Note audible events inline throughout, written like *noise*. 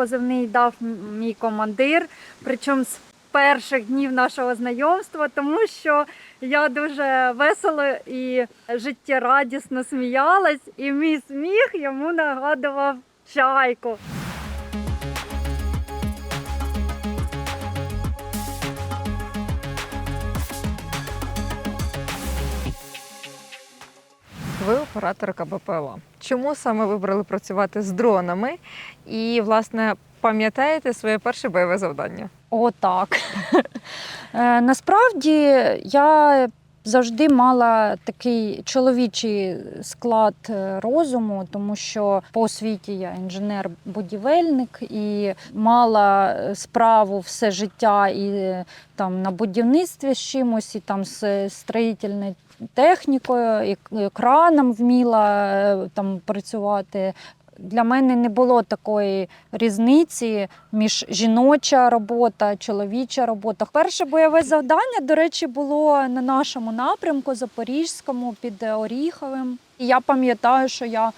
позивний дав мій командир, причому з перших днів нашого знайомства, тому що я дуже весело і життєрадісно сміялась, і мій сміх йому нагадував чайку. Операторка БПЛА. Чому саме вибрали працювати з дронами? І, власне, пам'ятаєте своє перше бойове завдання? О, так. *laughs* Е, Насправді я завжди мала такий чоловічий склад е, розуму, тому що по освіті я інженер-будівельник і мала е, справу все життя і е, там на будівництві з чимось, і там з строїтельною технікою, і краном вміла там працювати. Для мене не було такої різниці між жіноча робота, чоловіча робота. Перше бойове завдання, до речі, було на нашому напрямку Запорізькому під Оріховим. І я пам'ятаю, що я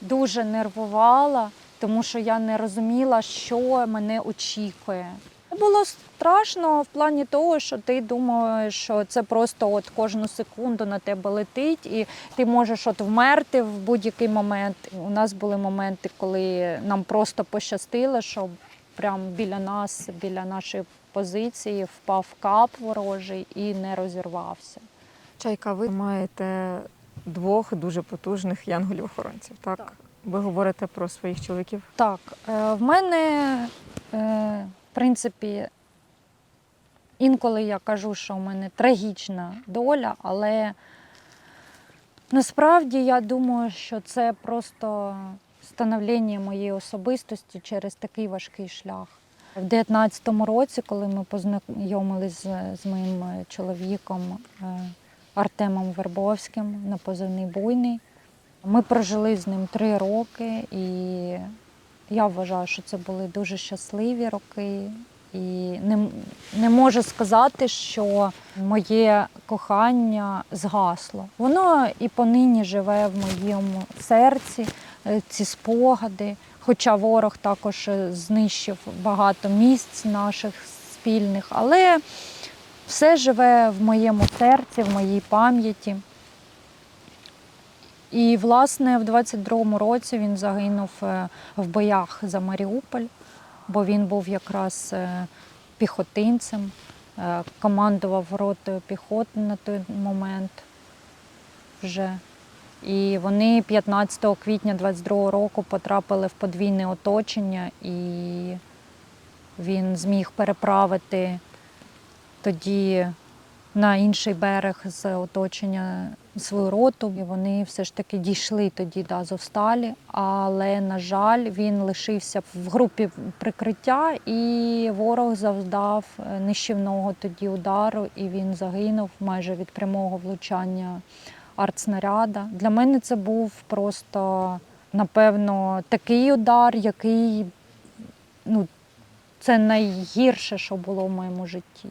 дуже нервувала, тому що я не розуміла, що мене очікує. Було страшно в плані того, що ти думаєш, що це просто от кожну секунду на тебе летить, і ти можеш от вмерти в будь-який момент. У нас були моменти, коли нам просто пощастило, що прямо біля нас, біля нашої позиції, впав кап ворожий і не розірвався. Чайка, ви маєте двох дуже потужних янголів-охоронців. Так? Так. ви говорите про своїх чоловіків. Так, е, в мене, е, принципі, інколи я кажу, що в мене трагічна доля, але насправді я думаю, що це просто становлення моєї особистості через такий важкий шлях. В 19-му році, коли ми познайомились з, з моїм е, чоловіком е, Артемом Вербовським на позивний буйний, ми прожили з ним три роки, і я вважаю, що це були дуже щасливі роки. І не, не можу сказати, що моє кохання згасло. Воно і понині живе в моєму серці, е, ці спогади. Хоча ворог також е, знищив багато місць наших спільних, але все живе в моєму серці, в моїй пам'яті. І, власне, в 22-му році він загинув е, в боях за Маріуполь, бо він був якраз е, піхотинцем, е, командував ротою піхоти на той момент вже. І вони 15 квітня 22 року потрапили в подвійне оточення, і він зміг переправити тоді на інший берег з оточення свою роту. І вони все ж таки дійшли тоді до Азовсталі. Але, на жаль, він лишився в групі прикриття, і ворог завдав е, нищівного тоді удару, і він загинув майже від прямого влучання артснаряда. Для мене це був просто, напевно, такий удар, який ну, це найгірше, що було в моєму житті.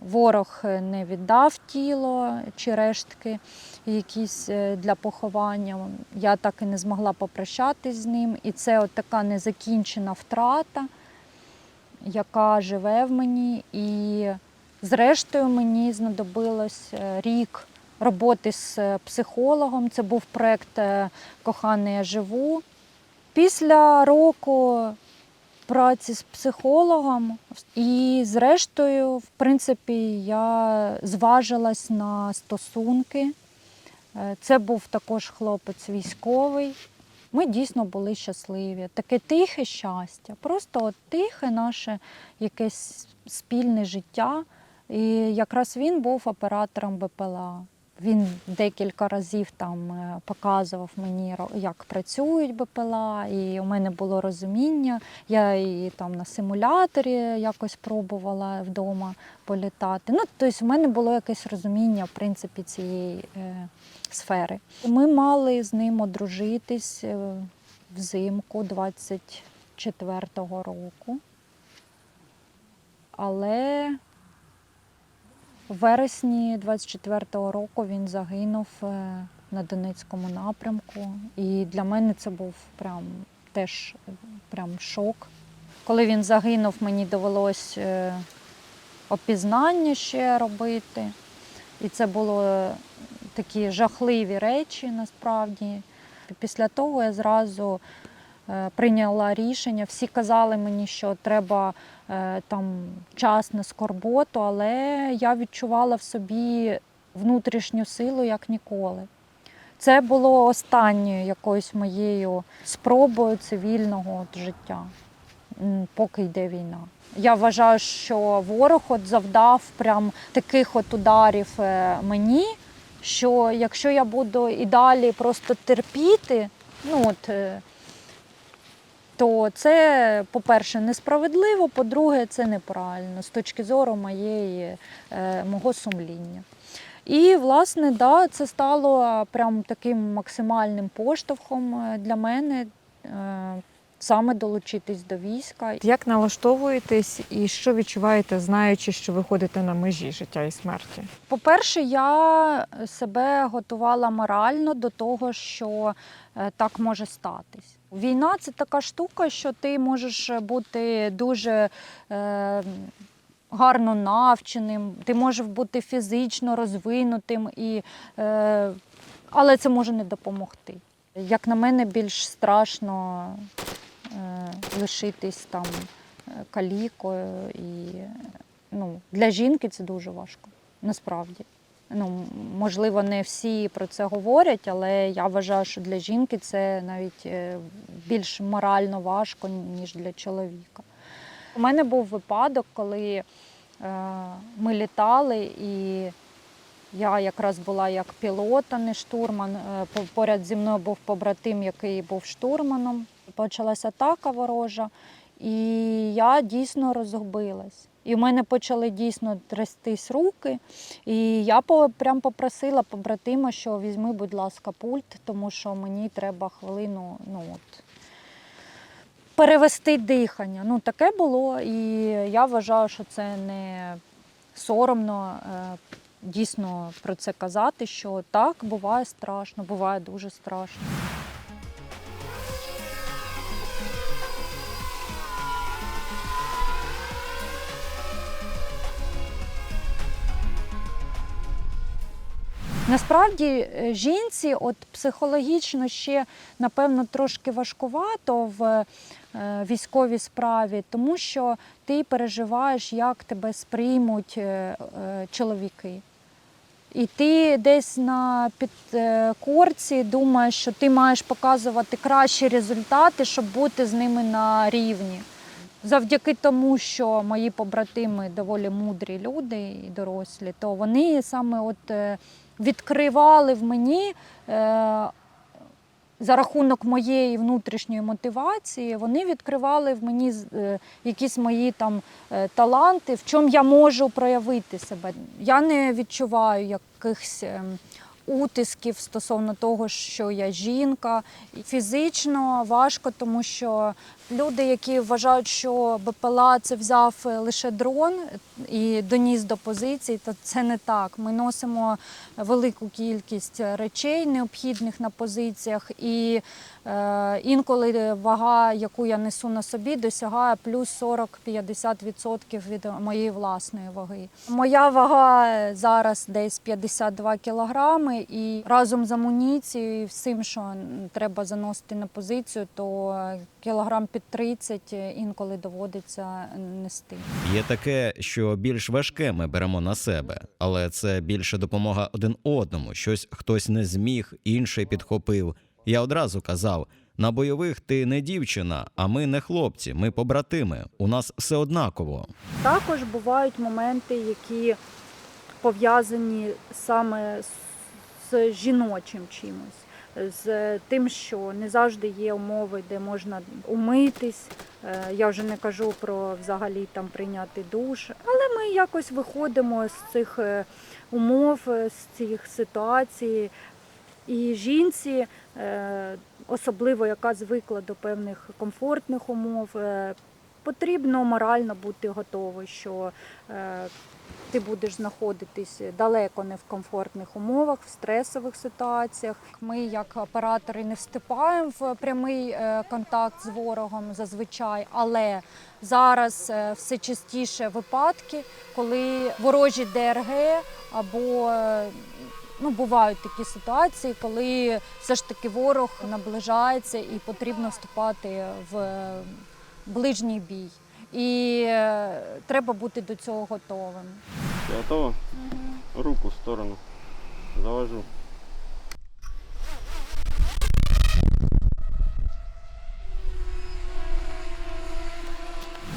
Ворог е, не віддав тіло чи рештки якісь е, для поховання. Я так і не змогла попрощатись з ним. І це от така незакінчена втрата, яка живе в мені. І зрештою мені знадобилось е, рік роботи з психологом. Це був проєкт е, Коханий я живу. Після року праці з психологом. І, зрештою, в принципі, я зважилась на стосунки. Е, Це був також хлопець військовий. Ми дійсно були щасливі. Таке тихе щастя, просто от тихе наше якесь спільне життя. І якраз він був оператором БПЛА. Він декілька разів там е, показував мені, як працюють БПЛА, і у мене було розуміння. Я і там на симуляторі якось пробувала вдома політати. Ну, тобто, в мене було якесь розуміння, в принципі, цієї е, сфери. Ми мали з ним одружитись е, взимку 24-го року. Але в вересні 24-го року він загинув е, на Донецькому напрямку. І для мене це був прям теж е, прям шок. Коли він загинув, мені довелось е, опізнання ще робити. І це були такі жахливі речі насправді. Після того я зразу прийняла рішення. Всі казали мені, що треба е, там час на скорботу, але я відчувала в собі внутрішню силу як ніколи. Це було останньою якоюсь моєю спробою цивільного життя, поки йде війна. Я вважаю, що ворог от завдав прям таких от ударів е, мені, що якщо я буду і далі просто терпіти, ну от, е, то це, по-перше, несправедливо, по-друге, це неправильно з точки зору моєї, е, мого сумління. І, власне, да, це стало прям таким максимальним поштовхом е, для мене е, саме долучитись до війська. Як налаштовуєтесь і що відчуваєте, знаючи, що ви ходите на межі життя і смерті? По-перше, я себе готувала морально до того, що так може статись. Війна це така штука, що ти можеш бути дуже е, гарно навченим, ти можеш бути фізично розвинутим, і, е, але це може не допомогти. Як на мене, більш страшно е, лишитись там е, калікою. І, ну, для жінки це дуже важко, насправді. Ну, можливо, не всі про це говорять, але я вважаю, що для жінки це навіть е, більш морально важко, ніж для чоловіка. У мене був випадок, коли е, ми літали, і я якраз була як пілот, а не штурман. Е, Поряд зі мною був побратим, який був штурманом. Почалася атака ворожа, і я дійсно розгубилась. І в мене почали дійсно трястись руки. І я прям попросила побратима, що візьми, будь ласка, пульт, тому що мені треба хвилину ну, от, перевести дихання. Ну, таке було, і я вважаю, що це не соромно е, дійсно про це казати, що так, буває страшно, буває дуже страшно. Насправді е, жінці от психологічно ще напевно трошки важкувато в е, військовій справі, тому що ти переживаєш, як тебе сприймуть е, чоловіки. І ти десь на підкорці думаєш, що ти маєш показувати кращі результати, щоб бути з ними на рівні. Завдяки тому, що мої побратими доволі мудрі люди і дорослі, то вони саме от відкривали в мені е, за рахунок моєї внутрішньої мотивації, вони відкривали в мені е, якісь мої там е, таланти, в чому я можу проявити себе. Я не відчуваю якихось ем, утисків стосовно того, що я жінка. Фізично важко, тому що люди, які вважають, що БПЛА це взяв е, лише дрон і доніс до позицій, то це не так. Ми носимо велику кількість речей, необхідних на позиціях, і е, інколи вага, яку я несу на собі, досягає плюс 40-50% від моєї власної ваги. Моя вага зараз десь 52 кілограми, і разом з амуніцією і всім, що треба заносити на позицію, то кілограм під 30 інколи доводиться нести. Є таке, що більш важке ми беремо на себе, але це більше допомога один одному. Щось хтось не зміг, інший підхопив. Я одразу казав: на бойових ти не дівчина, а ми не хлопці, ми побратими. У нас все однаково. Також бувають моменти, які пов'язані саме з, з жіночим чимось, з тим, що не завжди є умови, де можна умитись. Е, Я вже не кажу про взагалі там прийняти душ, але ми якось виходимо з цих е, умов, е, з цих ситуацій. І жінці, особливо яка звикла до певних комфортних умов, потрібно морально бути готовий, що е, ти будеш знаходитись далеко не в комфортних умовах, в стресових ситуаціях. Ми, як оператори, не вступаємо в прямий е, контакт з ворогом зазвичай, але зараз е, все частіше випадки, коли ворожі ДРГ або ну, бувають такі ситуації, коли все ж таки ворог наближається і потрібно вступати в ближній бій. І е, треба бути до цього готовим. Готово? Руку в сторону. Завожу.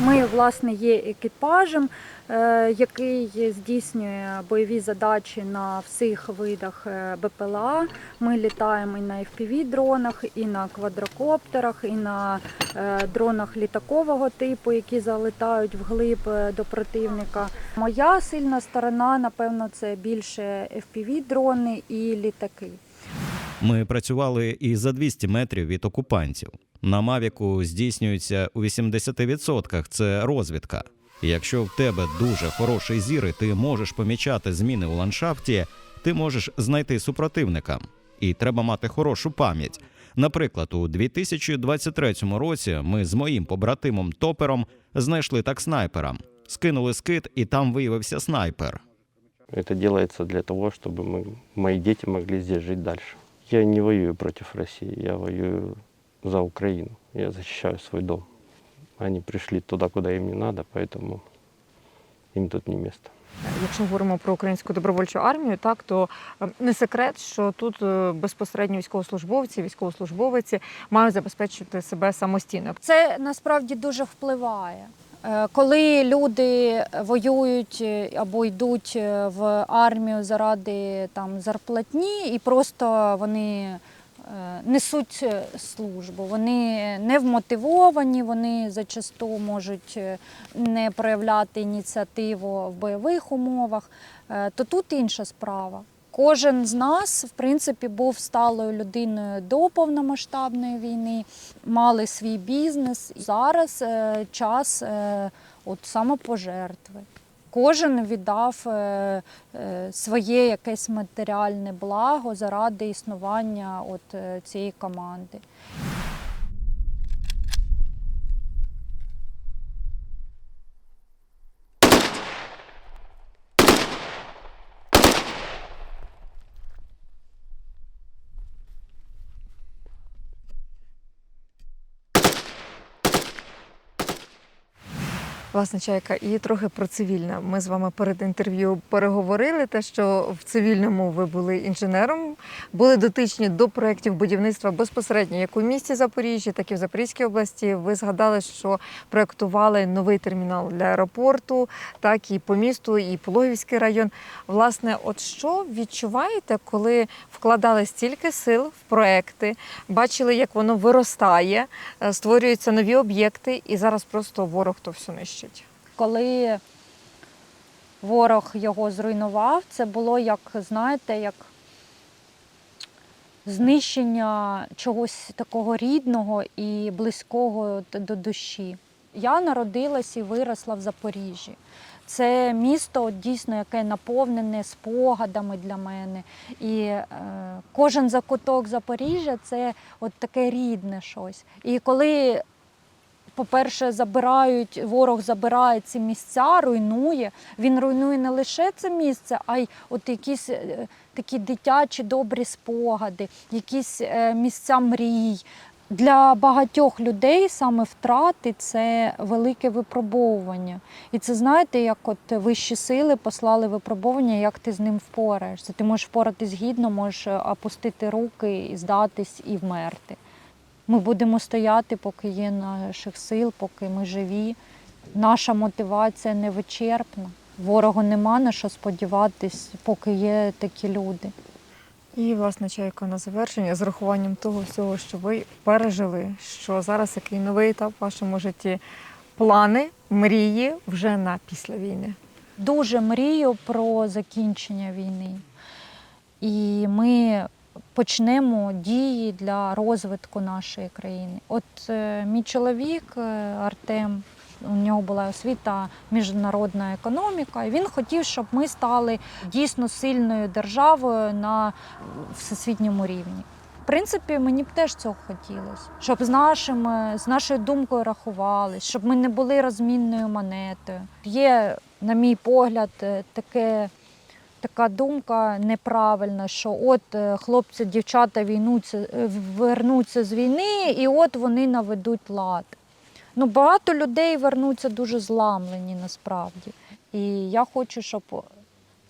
Ми, власне, є екіпажем, е, який здійснює бойові задачі на всіх видах е, БПЛА. Ми літаємо і на FPV-дронах, і на квадрокоптерах, і на е, дронах літакового типу, які залетають вглиб до противника. Моя сильна сторона, напевно, це більше FPV-дрони і літаки. Ми працювали і за 200 метрів від окупантів На Мавіку здійснюється у 80% це розвідка. І Якщо в тебе дуже хороший зір, і ти можеш помічати зміни у ландшафті, ти можеш знайти супротивника. І треба мати хорошу пам'ять. Наприклад, у 2023 році ми з моїм побратимом топером знайшли так снайпера. Скинули скид, і там виявився снайпер. Это делается для того, чтобы мы, мои дети могли здесь жить дальше. Я не воюю против России, я воюю за Украину. Я защищаю свой дом. Они пришли туда, куда им не надо, поэтому им тут не место. Якщо говоримо про українську добровольчу армію, так то е, не секрет, що тут е, безпосередньо військовослужбовці, військовослужбовиці мають забезпечити себе самостійно. Це насправді дуже впливає. Е, Коли люди воюють е, або йдуть в армію заради там зарплатні, і просто вони несуть е, службу, вони не вмотивовані, вони зачасту можуть е, не проявляти ініціативу в бойових умовах, е, то тут інша справа. Кожен з нас, в принципі, був сталою людиною до повномасштабної війни, мали свій бізнес. Зараз е, час е, от самопожертви. Кожен віддав е, е, своє якесь матеріальне благо заради існування от, е, цієї команди. Власне, чайка, і трохи про цивільне. Ми з вами перед інтерв'ю переговорили. Те, що в цивільному ви були інженером, були дотичні до проєктів будівництва безпосередньо як у місті Запоріжжя, так і в Запорізькій області. Ви згадали, що проєктували новий термінал для аеропорту, так і по місту, і Пологівський район. Власне, от що відчуваєте, коли вкладали стільки сил в проекти, бачили, як воно виростає, е, створюються нові об'єкти, і зараз просто ворог то все нищить. Коли ворог його зруйнував, це було як, знаєте, як знищення чогось такого рідного і близького до душі. Я народилась і виросла в Запоріжжі. Це місто дійсно, яке наповнене спогадами для мене. І е, кожен закуток Запоріжжя це от таке рідне щось. І коли по-перше, забирають, ворог забирає ці місця, руйнує. Він руйнує не лише це місце, а й от якісь е, такі дитячі добрі спогади, якісь е, місця мрій. Для багатьох людей саме втрати це велике випробовування. І це знаєте, як от вищі сили послали випробування, як ти з ним впораєшся. Ти можеш впоратись гідно, можеш е, опустити руки, здатись і вмерти. Ми будемо стояти, поки є наших сил, поки ми живі. Наша мотивація не вичерпна. Ворогу нема на що сподіватись, поки є такі люди. І, власне, чайка на завершення з урахуванням того всього, що ви пережили, що зараз який новий етап в вашому житті, плани, мрії вже на після війни. Дуже мрію про закінчення війни. І ми почнемо дії для розвитку нашої країни. От е, мій чоловік е, Артем у нього була освіта міжнародна економіка. І він хотів, щоб ми стали дійсно сильною державою на всесвітньому рівні. В принципі, мені б теж цього хотілося, щоб з нашим, е, з нашою думкою рахувались, щоб ми не були розмінною монетою. Є, на мій погляд, таке, така думка неправильна, що от е, хлопці, дівчата війнуться, е, вернуться з війни, і от вони наведуть лад. Ну, багато людей вернуться дуже зламлені насправді. І я хочу, щоб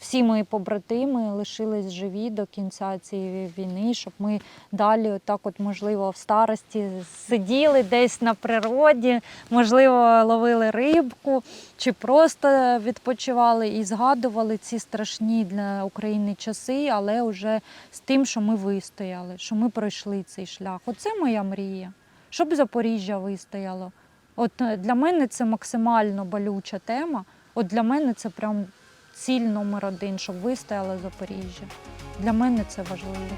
всі мої побратими лишились живі до кінця цієї війни, щоб ми далі, отак, от, можливо, в старості сиділи десь на природі, можливо, ловили рибку, чи просто відпочивали і згадували ці страшні для України часи, але вже з тим, що ми вистояли, що ми пройшли цей шлях. Оце моя мрія, щоб Запоріжжя вистояло. От е, для мене це максимально болюча тема. От для мене це прям ціль номер один, щоб вистояли Запоріжжя. Для мене це важливо.